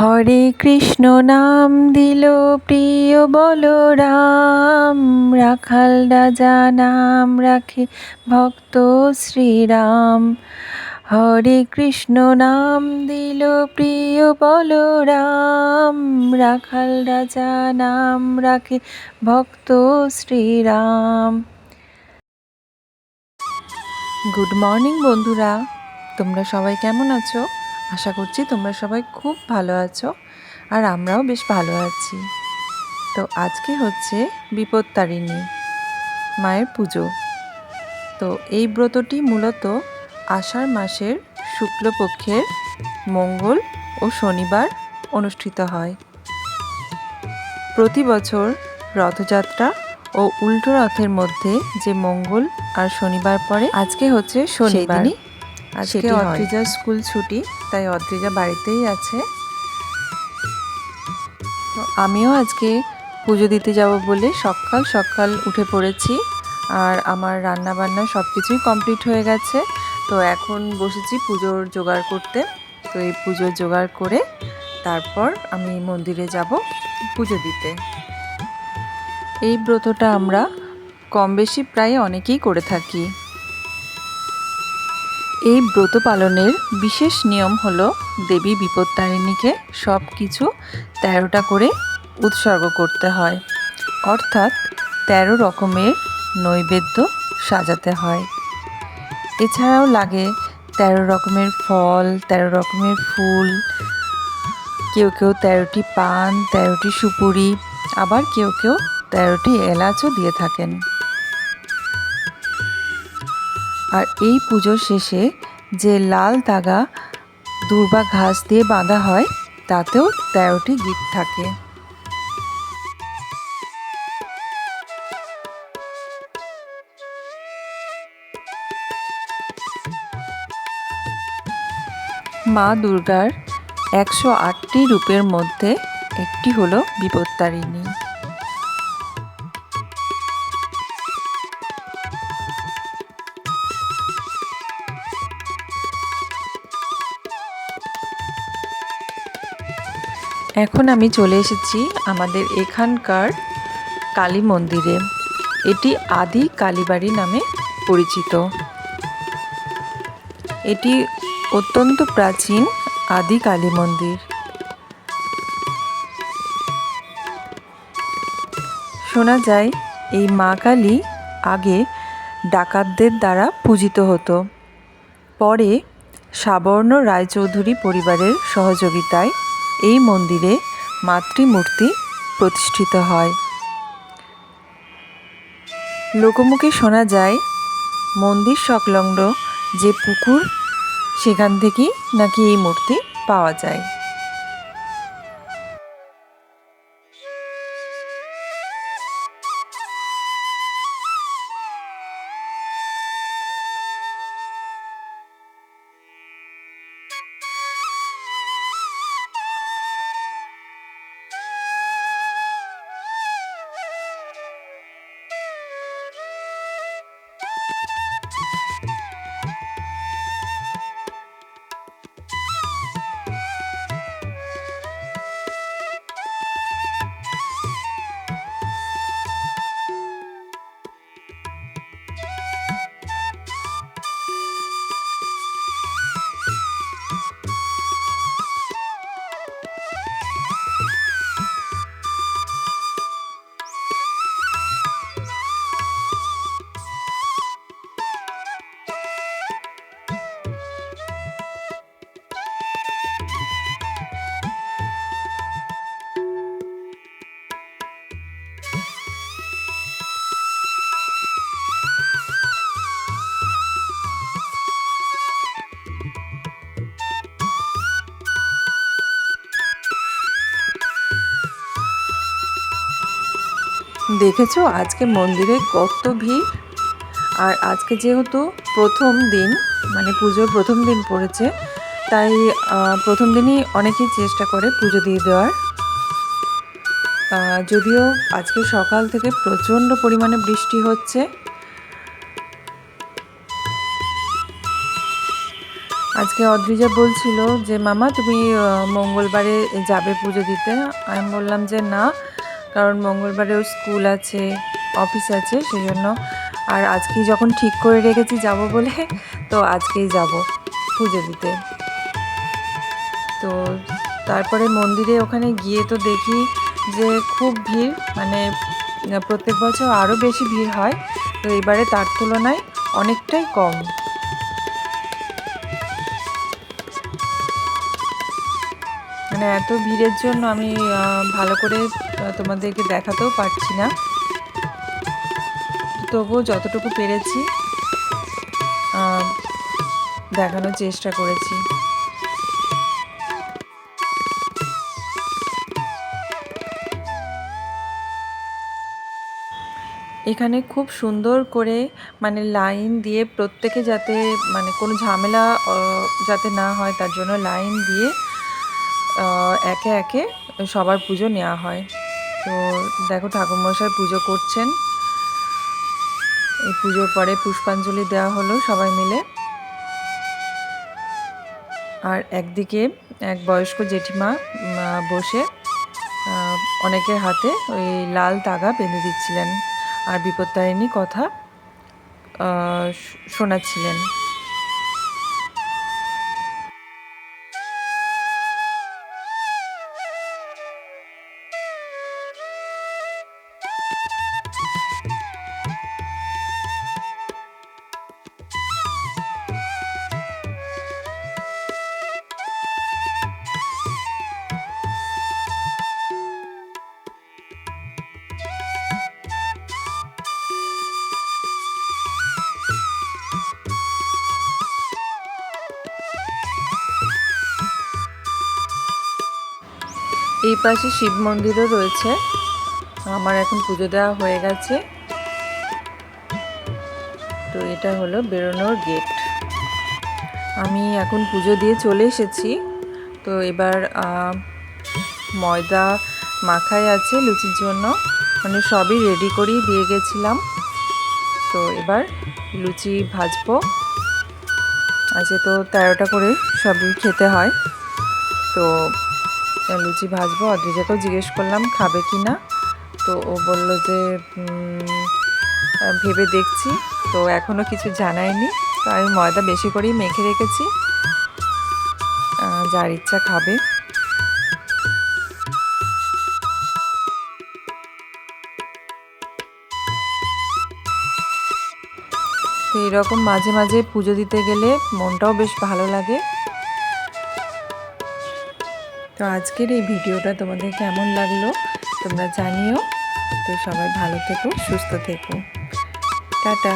হরে কৃষ্ণ নাম দিল প্রিয় বলরাম। রাখাল রাজা নাম রাখে ভক্ত শ্রীরাম। হরে কৃষ্ণ নাম দিল প্রিয় বলরাম। রাখাল রাজা নাম রাখে ভক্ত শ্রীরাম। গুড মর্নিং বন্ধুরা, তোমরা সবাই কেমন আছো? আশা করছি তোমরা সবাই খুব ভালো আছো আর আমরাও বেশ ভালো আছি। তো আজকে হচ্ছে বিপত্তারিণী মায়ের পুজো। তো এই ব্রতটি মূলত আষাঢ় মাসের শুক্লপক্ষের মঙ্গল ও শনিবার অনুষ্ঠিত হয়। প্রতি বছর রথযাত্রা ও উল্টো রথের মধ্যে যে মঙ্গল আর শনিবার পরে আজকে হচ্ছে শনিবার। সেদিনই আজকে। অদ্রিজার স্কুল ছুটি তাই অদ্রিজা বাড়িতেই আছে। তো আমিও আজকে পুজো দিতে যাব বলে সকাল সকাল উঠে পড়েছি আর আমার রান্না বান্না সব কিছুই কমপ্লিট হয়ে গেছে। তো এখন বসেছি পুজোর জোগাড় করতে। তো এই পুজোর জোগাড় করে তারপর আমি মন্দিরে যাব পুজো দিতে। এই ব্রতটা আমরা কম বেশি প্রায় অনেকেই করে থাকি। এই ব্রত পালনের বিশেষ নিয়ম হলো দেবী বিপত্তারিণীকে সব কিছু তেরোটা করে উৎসর্গ করতে হয়। অর্থাৎ তেরো রকমের নৈবেদ্য সাজাতে হয়। এছাড়াও লাগে তেরো রকমের ফল, তেরো রকমের ফুল, কেউ কেউ তেরোটি পান, তেরোটি সুপুরি, আবার কেউ কেউ তেরোটি এলাচও দিয়ে থাকেন। আর এই পুজোর শেষে যে লাল দাগা দুর্বা ঘাস দিয়ে বাঁধা হয়, তাতেও তেরোটি গীত থাকে। মা দুর্গার একশো আটটি রূপের মধ্যে একটি হলো বিপত্তারিণী। এখন আমি চলে এসেছি আমাদের এখানকার কালী মন্দিরে। এটি আদি কালীবাড়ি নামে পরিচিত। এটি অত্যন্ত প্রাচীন আদি কালী মন্দির। শোনা যায়, এই মা কালী আগে ডাকাতদের দ্বারা পূজিত হতো। পরে সাবর্ণ রায়চৌধুরী পরিবারের সহযোগিতায় এই মন্দিরে মাতৃমূর্তি প্রতিষ্ঠিত হয়। লোকমুখে শোনা যায়, মন্দির সংলগ্ন যে পুকুর, সেখান থেকেই নাকি এই মূর্তি পাওয়া যায়। দেখেছ? আজকে মন্দিরে কত ভিড়। আর আজকে যেহেতু প্রথম দিন মানে পুজোর প্রথম দিন পড়েছে, তাই প্রথম দিনই অনেকেই চেষ্টা করে পুজো দিয়ে দেওয়ার। যদিও আজকে সকাল থেকে প্রচণ্ড পরিমাণে বৃষ্টি হচ্ছে। আজকে অদ্রিজা বলছিল যে, মামা, তুমি মঙ্গলবারে যাবে পুজো দিতে। আমি বললাম যে, না। কারণ মঙ্গলবারেও স্কুল আছে, অফিস আছে সেই জন্য আর আজকেই যখন ঠিক করে রেখেছি যাব বলে, তো আজকেই যাব পুজো দিতে। তো তারপরে মন্দিরে ওখানে গিয়ে তো দেখি যে খুব ভিড় মানে প্রত্যেক বছর আরও বেশি ভিড় হয়, তো এবারে তার তুলনায় অনেকটাই কম। মানে এত ভিড়ের জন্য আমি ভালো করে তোমাদেরকে দেখাতেও পারছি না। তবুও যতটুকু পেরেছি দেখানোর চেষ্টা করেছি। এখানে খুব সুন্দর করে মানে লাইন দিয়ে প্রত্যেকে যাতে মানে কোনো ঝামেলা যাতে না হয় তার জন্য লাইন দিয়ে একে একে সবার পুজো নেওয়া হয়। তো দেখো ঠাকুরমশাই পুজো করছেন। এই পুজোর পরে পুষ্পাঞ্জলি দেওয়া হলো সবাই মিলে। আর একদিকে এক বয়স্ক জেঠিমা বসে অনেকের হাতে ওই লাল তাগা বেঁধে দিচ্ছিলেন। আর বিপত্তারিণী কথা শোনাচ্ছিলেন। এই পাশে শিব মন্দিরও রয়েছে। আমার এখন পুজো দেওয়া হয়ে গেছে। তো এটা হলো বেরোনোর গেট আমি এখন পুজো দিয়ে চলে এসেছি। তো এবার ময়দা মাখাই আছে লুচির জন্য। মানে সবই রেডি করেই দিয়ে গেছিলাম। তো এবার লুচি ভাজবো। আজকে তো তেরোটা করে সবই খেতে হয়। তো লুচি ভাজবো। অদ্রিজাকেও জিজ্ঞেস করলাম, খাবে কি না? তো ও বলল যে ভেবে দেখছি। তো এখনও কিছু জানায়নি। তো আমি ময়দা বেশি করেই মেখে রেখেছি। যার ইচ্ছা খাবে। তো এরকম মাঝে মাঝে পুজো দিতে গেলে মনটাও বেশ ভালো লাগে। তো আজকের এই ভিডিওটা তোমাদের কেমন লাগল তোমরা জানিও। তো সবাই ভালো থেকো, সুস্থ থেকো। টাটা।